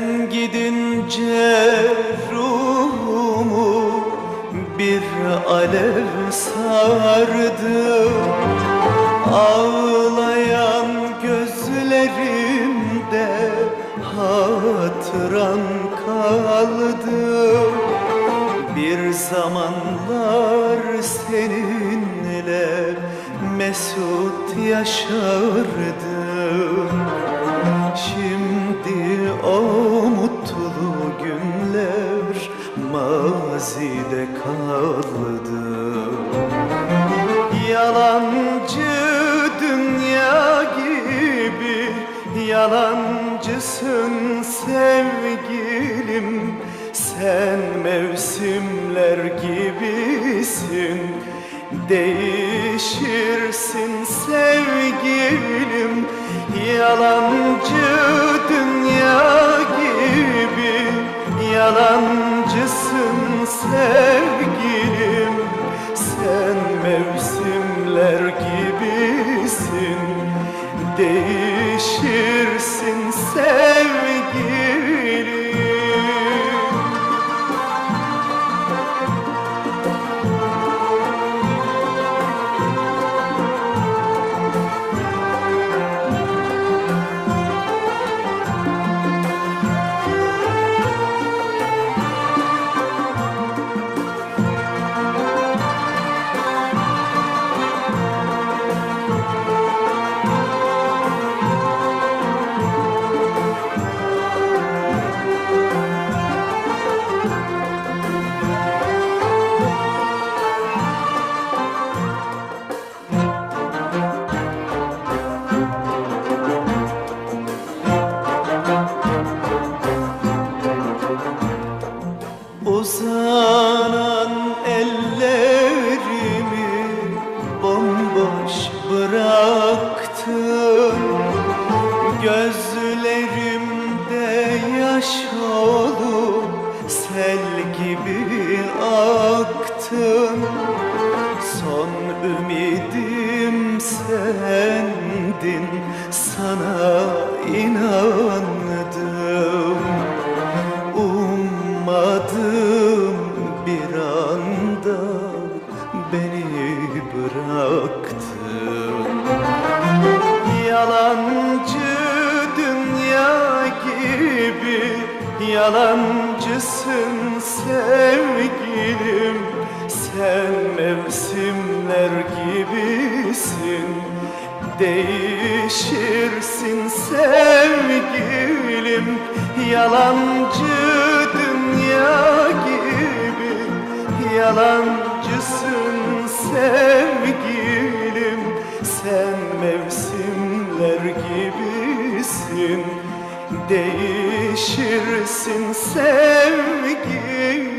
Düşünce ruhumu bir alev sardı. Ağlayan gözlerimde hatıran kaldı. Bir zamanlar seninle mesut yaşardım. Şimdi o mutlu günler mazide kaldı. Yalancı dünya gibi Yalancısın sevgilim. Sen mevsimler gibisin Değişirsin sevgilim. Yalancı Yalancısın sevgilim Sen mevsimler gibisin. Değişirsin Uzanan ellerimi bomboş bıraktın. Gözlerimde yaş olup sel gibi aktın. Son ümidim sendin sana inandım bir anda beni bıraktın Yalancı dünya gibi Yalancısın sevgilim. Sen mevsimler gibisin Değişirsin sevgilim. Yalancı Yalancısın sevgilim Sen mevsimler gibisin. Değişirsin sevgilim